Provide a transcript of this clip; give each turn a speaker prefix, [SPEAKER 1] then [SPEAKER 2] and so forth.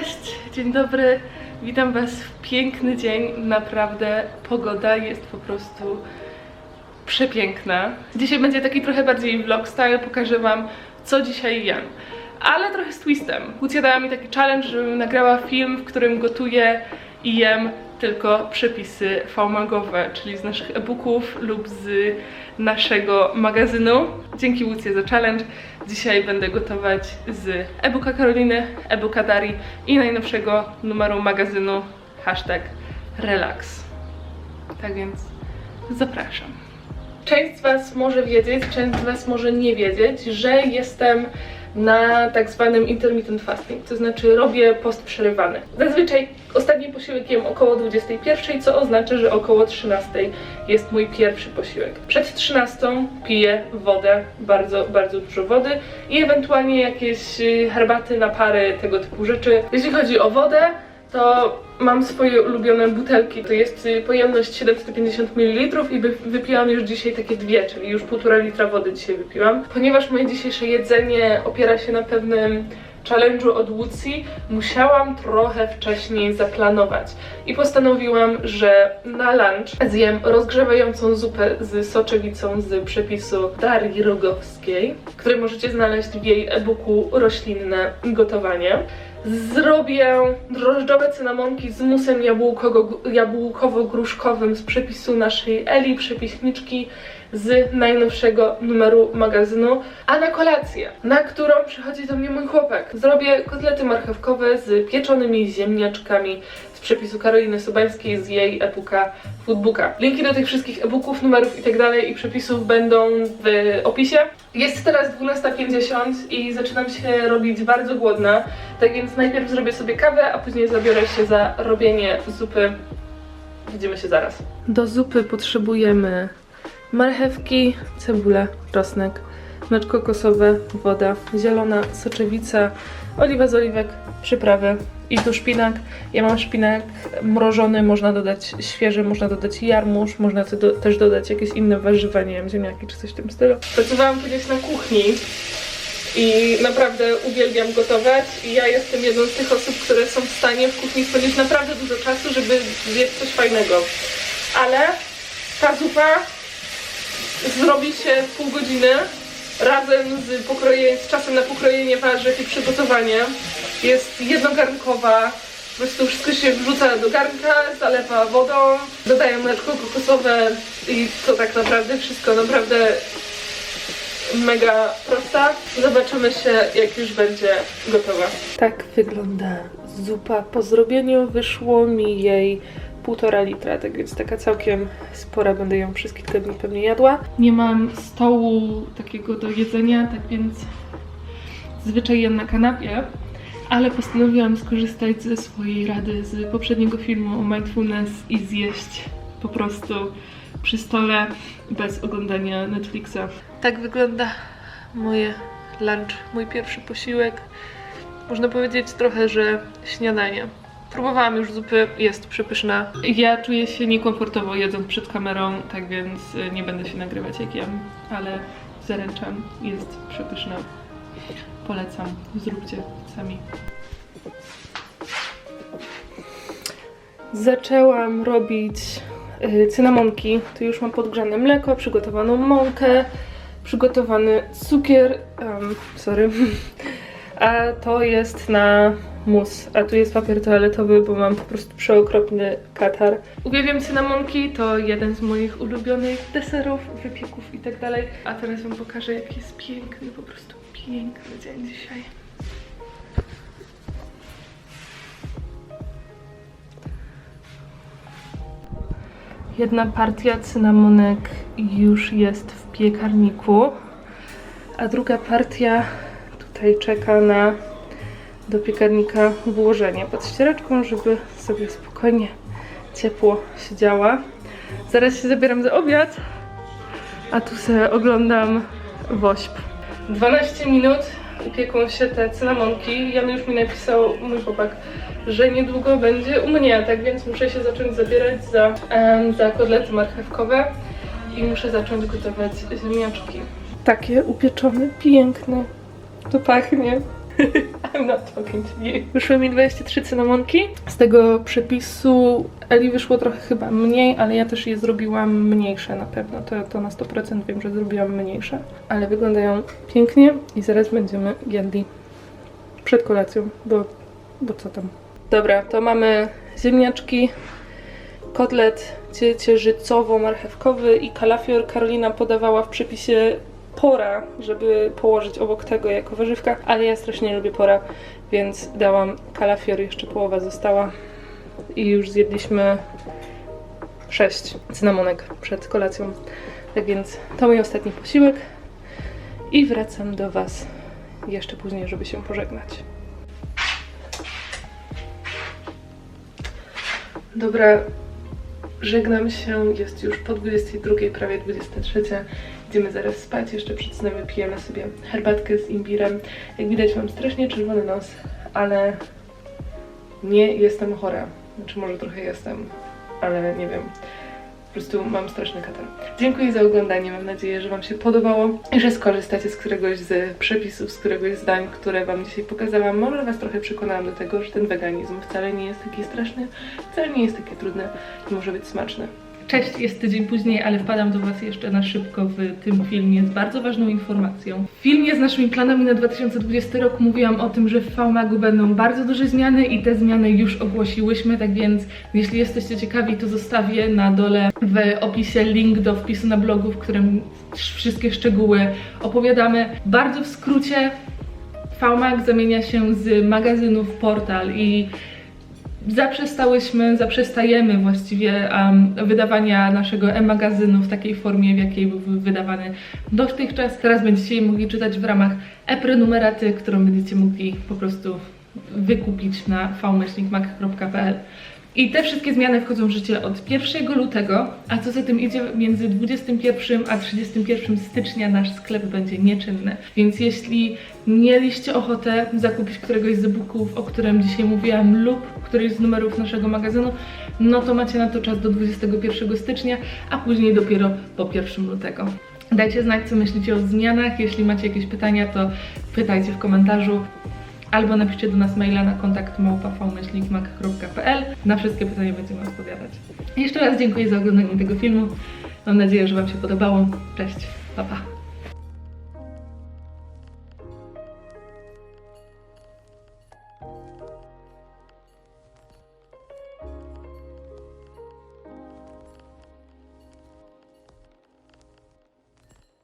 [SPEAKER 1] Cześć, dzień dobry. Witam Was w piękny dzień. Naprawdę pogoda jest po prostu przepiękna. Dzisiaj będzie taki trochę bardziej vlog style. Pokażę Wam, co dzisiaj jem. Ale trochę z twistem. Lucja dała mi taki challenge, żebym nagrała film, w którym gotuję i jem tylko przepisy fałmagowe, czyli z naszych e-booków lub z naszego magazynu. Dzięki Łucie za challenge. Dzisiaj będę gotować z e-booka Karoliny, e-booka Dari i najnowszego numeru magazynu hashtag relax. Tak więc zapraszam. Część z Was może wiedzieć, część z Was może nie wiedzieć, że jestem na tak zwanym intermittent fasting, to znaczy robię post przerywany. Zazwyczaj ostatni posiłek jem około 21, co oznacza, że około 13 jest mój pierwszy posiłek. Przed 13 piję wodę, bardzo, bardzo dużo wody i ewentualnie jakieś y, herbaty, napary, tego typu rzeczy. Jeśli chodzi o wodę, to mam swoje ulubione butelki. To jest y, pojemność 750 ml i wy- wypiłam już dzisiaj takie dwie, czyli już półtora litra wody dzisiaj wypiłam. Ponieważ moje dzisiejsze jedzenie opiera się na pewnym challenge'u od Łucji, musiałam trochę wcześniej zaplanować. I postanowiłam, że na lunch zjem rozgrzewającą zupę z soczewicą z przepisu Darii Rogowskiej, który możecie znaleźć w jej e-booku Roślinne Gotowanie. Zrobię drożdżowe cynamonki z musem jabłkowo-gruszkowym z przepisu naszej Eli, przepiśniczki z najnowszego numeru magazynu. A na kolację, na którą przychodzi do mnie mój chłopak, zrobię kotlety marchewkowe z pieczonymi ziemniaczkami z przepisu Karoliny Sobańskiej z jej e-booka Foodbooka. Linki do tych wszystkich e-booków, numerów i tak i przepisów będą w opisie. Jest teraz 12.50 i zaczynam się robić bardzo głodna, tak więc najpierw zrobię sobie kawę, a później zabiorę się za robienie zupy. Widzimy się zaraz. Do zupy potrzebujemy marchewki, cebulę, czosnek, mleczko kokosowe, woda, zielona soczewica, oliwa z oliwek, przyprawy i tu szpinak. Ja mam szpinak mrożony, można dodać świeży, można dodać jarmuż, można do, też dodać jakieś inne warzywa, nie wiem, ziemniaki czy coś w tym stylu. Pracowałam kiedyś na kuchni i naprawdę uwielbiam gotować i ja jestem jedną z tych osób, które są w stanie w kuchni spędzić naprawdę dużo czasu, żeby zjeść coś fajnego. Ale ta zupa zrobi się w pół godziny razem z, pokroje, z czasem na pokrojenie warzyw i przygotowanie. Jest jednogarnkowa, po prostu wszystko się wrzuca do garnka, zalewa wodą, dodaję mleczko kokosowe i to tak naprawdę wszystko naprawdę mega prosta. Zobaczymy się jak już będzie gotowa. Tak wygląda zupa. Po zrobieniu wyszło mi jej półtora litra, tak więc taka całkiem spora, będę ją przez kilka dni pewnie jadła. Nie mam stołu takiego do jedzenia, tak więc zwyczaj jem na kanapie, ale postanowiłam skorzystać ze swojej rady z poprzedniego filmu o mindfulness i zjeść po prostu przy stole bez oglądania Netflixa. Tak wygląda moje lunch, mój pierwszy posiłek. Można powiedzieć trochę, że śniadanie. Próbowałam już zupy, jest przepyszna. Ja czuję się niekomfortowo jedząc przed kamerą, tak więc y, nie będę się nagrywać jak jem, ale zaręczam, jest przepyszna. Polecam, zróbcie sami. Zaczęłam robić y, cynamonki. Tu już mam podgrzane mleko, przygotowaną mąkę, przygotowany cukier. em, sorry. A to jest na mus, a tu jest papier toaletowy, bo mam po prostu przeokropny katar. Uwielbiam cynamonki, to jeden z moich ulubionych deserów, wypieków i tak. A teraz wam pokażę, jaki jest piękny, po prostu piękny dzień dzisiaj. Jedna partia cynamonek już jest w piekarniku, a druga partia tutaj czeka na do piekarnika włożenie pod ściereczką, żeby sobie spokojnie ciepło siedziała. Zaraz się zabieram za obiad, a tu sobie oglądam wośp. 12 minut upieką się te cynamonki. Jan już mi napisał, mój chłopak, że niedługo będzie u mnie, tak więc muszę się zacząć zabierać za, em, za kotlety marchewkowe i muszę zacząć gotować ziemniaczki. Takie upieczone, piękne. To pachnie. I'm not talking to you. Wyszły mi 23 cynamonki. Z tego przepisu Eli wyszło trochę chyba mniej, ale ja też je zrobiłam mniejsze na pewno. To, to na 100% wiem, że zrobiłam mniejsze. Ale wyglądają pięknie i zaraz będziemy jedli przed kolacją, bo, bo co tam. Dobra, to mamy ziemniaczki, kotlet ciecierzycowo-marchewkowy i kalafior. Karolina podawała w przepisie pora, żeby położyć obok tego jako warzywka, ale ja strasznie lubię pora, więc dałam kalafior, jeszcze połowa została i już zjedliśmy sześć cynamonek przed kolacją. Tak więc to mój ostatni posiłek i wracam do Was jeszcze później, żeby się pożegnać. Dobra, żegnam się. Jest już po 22, prawie 23. Idziemy zaraz spać. Jeszcze przed snem wypijemy sobie herbatkę z imbirem. Jak widać, mam strasznie czerwony nos, ale nie jestem chora. Znaczy, może trochę jestem, ale nie wiem. Po prostu mam straszny katar. Dziękuję za oglądanie. Mam nadzieję, że Wam się podobało i że skorzystacie z któregoś z przepisów, z któregoś z dań, które Wam dzisiaj pokazałam. Może Was trochę przekonałam do tego, że ten weganizm wcale nie jest taki straszny, wcale nie jest takie trudne i może być smaczny. Cześć, jest tydzień później, ale wpadam do Was jeszcze na szybko w tym filmie z bardzo ważną informacją. W filmie z naszymi planami na 2020 rok mówiłam o tym, że w VMAG-u będą bardzo duże zmiany i te zmiany już ogłosiłyśmy, tak więc jeśli jesteście ciekawi, to zostawię na dole w opisie link do wpisu na blogu, w którym wszystkie szczegóły opowiadamy. Bardzo w skrócie VMAG zamienia się z magazynu w portal i zaprzestałyśmy, zaprzestajemy właściwie um, wydawania naszego e-magazynu w takiej formie, w jakiej był wydawany dotychczas. Teraz będziecie mogli czytać w ramach e-prenumeraty, którą będziecie mogli po prostu wykupić na vmyślnikmak.pl. I te wszystkie zmiany wchodzą w życie od 1 lutego, a co za tym idzie, między 21 a 31 stycznia nasz sklep będzie nieczynny. Więc jeśli mieliście ochotę zakupić któregoś z e-booków, o którym dzisiaj mówiłam, lub któryś z numerów naszego magazynu, no to macie na to czas do 21 stycznia, a później dopiero po 1 lutego. Dajcie znać, co myślicie o zmianach. Jeśli macie jakieś pytania, to pytajcie w komentarzu albo napiszcie do nas maila na kontakt małpa.vmyślnikmak.pl. Na wszystkie pytania będziemy odpowiadać. Jeszcze raz dziękuję za oglądanie tego filmu. Mam nadzieję, że Wam się podobało. Cześć, pa pa.